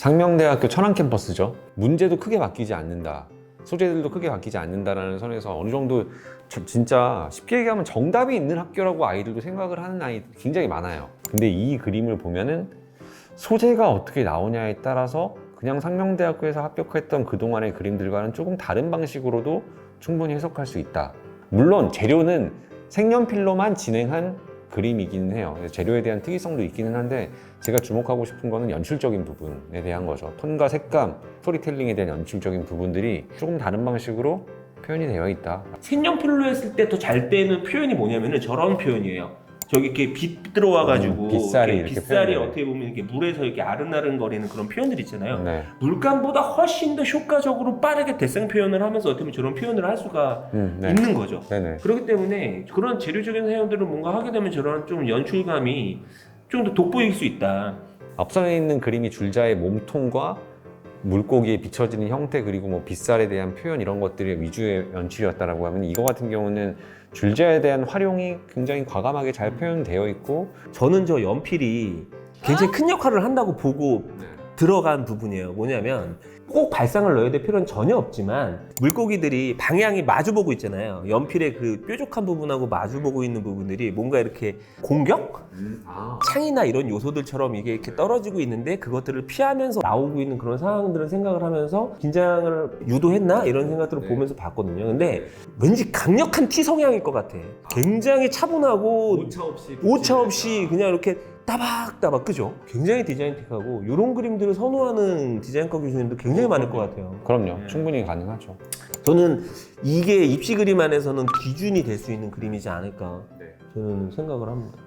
상명대학교 천안 캠퍼스죠. 문제도 크게 바뀌지 않는다. 소재들도 크게 바뀌지 않는다라는 선에서 어느 정도 저- 진짜 쉽게 얘기하면 정답이 있는 학교라고 아이들도 생각을 하는 아이 굉장히 많아요. 근데 이 그림을 보면은 소재가 어떻게 나오냐에 따라서 그냥 상명대학교에서 합격했던 그동안의 그림들과는 조금 다른 방식으로도 충분히 해석할 수 있다. 물론 재료는 색연필로만 진행한 그림이기는 해요. 재료에 대한 특이성도 있기는 한데 제가 주목하고 싶은 거는 연출적인 부분에 대한 거죠. 톤과 색감, 스토리텔링에 대한 연출적인 부분들이 조금 다른 방식으로 표현이 되어 있다. 색연필로 했을 때 더 잘 되는 표현이 뭐냐면은 저런 표현이에요. 저기 이렇게 빛 들어와가지고 음, 빗살이 이렇게 빗살이 표현되네. 어떻게 보면 이렇게 물에서 이렇게 아른아른거리는 그런 표현들 있잖아요. 네. 물감보다 훨씬 더 효과적으로 빠르게 대상 표현을 하면서 어떻게 보면 저런 표현을 할 수가 음, 네. 있는 거죠. 네네. 그렇기 때문에 그런 재료적인 사용들을 뭔가 하게 되면 저런 좀 연출감이 좀 더 돋보일 수 있다. 앞선에 있는 그림이 줄자의 몸통과 물고기에 비춰지는 형태 그리고 뭐 빗살에 대한 표현 이런 것들이 위주의 연출이었다라고 하면 이거 같은 경우는 줄자에 대한 활용이 굉장히 과감하게 잘 표현되어 있고 저는 저 연필이 굉장히 큰 역할을 한다고 보고 들어간 부분이에요. 뭐냐면 꼭 발상을 넣어야 될 필요는 전혀 없지만 물고기들이 방향이 마주보고 있잖아요. 연필의 그 뾰족한 부분하고 마주보고 있는 부분들이 뭔가 이렇게 공격? 창이나 이런 요소들처럼 이게 이렇게 떨어지고 있는데 그것들을 피하면서 나오고 있는 그런 상황들을 생각을 하면서 긴장을 유도했나 이런 생각들을 네. 보면서 봤거든요. 근데 왠지 강력한 T 성향일 것 같아. 굉장히 차분하고 오차 없이 오차 없이 그냥 이렇게 따박따박 그죠? 굉장히 디자인틱하고 이런 그림들을 선호하는 디자인과 교수님도 굉장히 많을 것 같아요. 그럼요 네. 충분히 가능하죠 저는 이게 입시 그림 안에서는 기준이 될 수 있는 그림이지 않을까 저는 생각을 합니다.